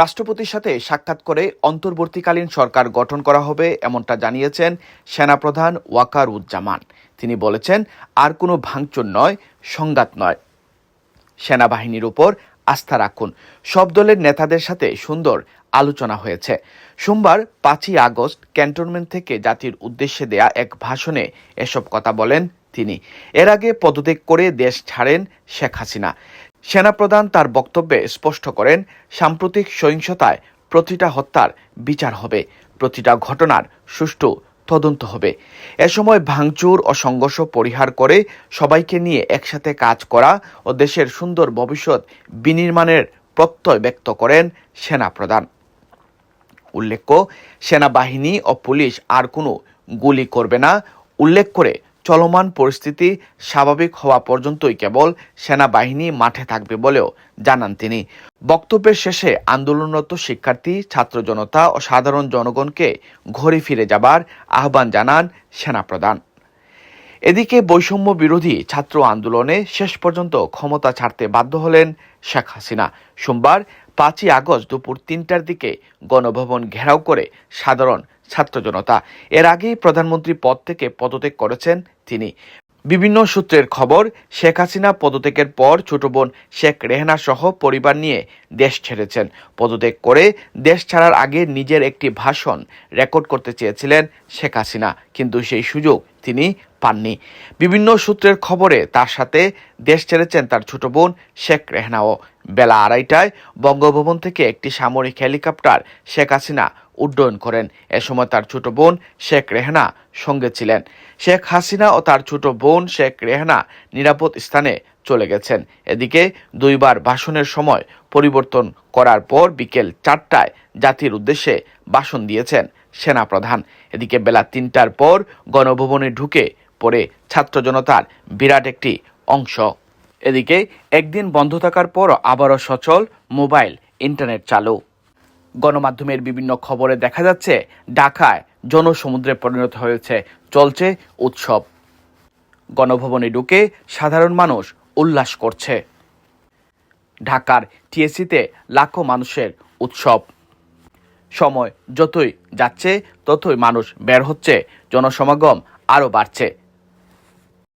রাষ্ট্রপতির সাথে সাক্ষাৎ করে অন্তর্বর্তীকালীন সরকার গঠন করা হবে এমনটা জানিয়েছেন সেনাপ্রধান ওয়াকার উজ্জামান তিনি বলেছেন, আর কোনো ভাঙচুর নয়, সংঘাত নয়। সেনাবাহিনীর উপর আস্থা রাখুন। সব দলের নেতাদের সাথে সুন্দর আলোচনা হয়েছে। সোমবার পাঁচই আগস্ট ক্যান্টনমেন্ট থেকে জাতির উদ্দেশ্যে দেয়া এক ভাষণে এসব কথা বলেন তিনি। এর আগে পদত্যাগ করে দেশ ছাড়েন শেখ হাসিনা। সেনাপ্রধান তার বক্তব্যে স্পষ্ট করেন, সাম্প্রতিক সহিংসতায় প্রতিটা হত্যার বিচার হবে, প্রতিটা ঘটনার সুষ্ঠু তদন্ত হবে। এ সময় ভাঙচুর ও সংঘর্ষ পরিহার করে সবাইকে নিয়ে একসাথে কাজ করা ও দেশের সুন্দর ভবিষ্যৎ বিনির্মাণের প্রত্যয় ব্যক্ত করেন সেনাপ্রধান। উল্লেখ্য, সেনাবাহিনী ও পুলিশ আর কোনো গুলি করবে না, উল্লেখ করে চলমান পরিস্থিতি স্বাভাবিক হওয়া পর্যন্তই কেবল সেনাবাহিনী মাঠে থাকবে বলেও জানান তিনি। বক্তব্যের শেষে আন্দোলনরত শিক্ষার্থী, ছাত্র জনতা ও সাধারণ জনগণকে ঘরে ফিরে যাবার আহ্বান জানান সেনাপ্রধান। এদিকে বৈষম্য বিরোধী ছাত্র আন্দোলনে শেষ পর্যন্ত ক্ষমতা ছাড়তে বাধ্য হলেন শেখ হাসিনা। সোমবার পাঁচই আগস্ট দুপুর তিনটার দিকে গণভবন ঘেরাও করে সাধারণ ছাত্র জনতা। এর আগেই প্রধানমন্ত্রী পদ থেকে পদত্যাগ করেছেন তিনি। বিভিন্ন সূত্রের খবর, শেখ হাসিনা পদত্যাগের পর ছোট বোন শেখ রেহনা সহ পরিবার নিয়ে দেশ ছেড়েছেন। পদত্যাগ করে দেশ ছাড়ার আগে নিজের একটি ভাষণ রেকর্ড করতে চেয়েছিলেন শেখ হাসিনা। কিন্তু সেই সুযোগ তিনি পাননি। বিভিন্ন সূত্রের খবরে তার সাথে দেশ ছেড়েছেন তার ছোট বোন শেখ রেহনাও। বেলা আড়াইটায় বঙ্গভবন থেকে একটি সামরিক হেলিকপ্টার শেখ হাসিনা উড্ডয়ন করেন। এ সময় তার ছোট বোন শেখ রেহনা সঙ্গে ছিলেন। শেখ হাসিনা ও তার ছোট বোন শেখ রেহনা নিরাপদ স্থানে চলে গেছেন। এদিকে দুইবার ভাষণের সময় পরিবর্তন করার পর বিকেল চারটায় জাতির উদ্দেশ্যে ভাষণ দিয়েছেন সেনাপ্রধান। এদিকে বেলা তিনটার পর গণভবনে ঢুকে পড়ে ছাত্র জনতার বিরাট একটি অংশ। এদিকে একদিন বন্ধ থাকার পর আবারও সচল মোবাইল ইন্টারনেট চালু। গণমাধ্যমের বিভিন্ন খবরে দেখা যাচ্ছে, ঢাকায় জনসমুদ্রে পরিণত হয়েছে, চলছে উৎসব। গণভবনে ঢুকে সাধারণ মানুষ উল্লাস করছে। ঢাকার টিএসিতে লাখো মানুষের উৎসব। সময় যতই যাচ্ছে, ততই মানুষ বের হচ্ছে, জনসমাগম আরও বাড়ছে।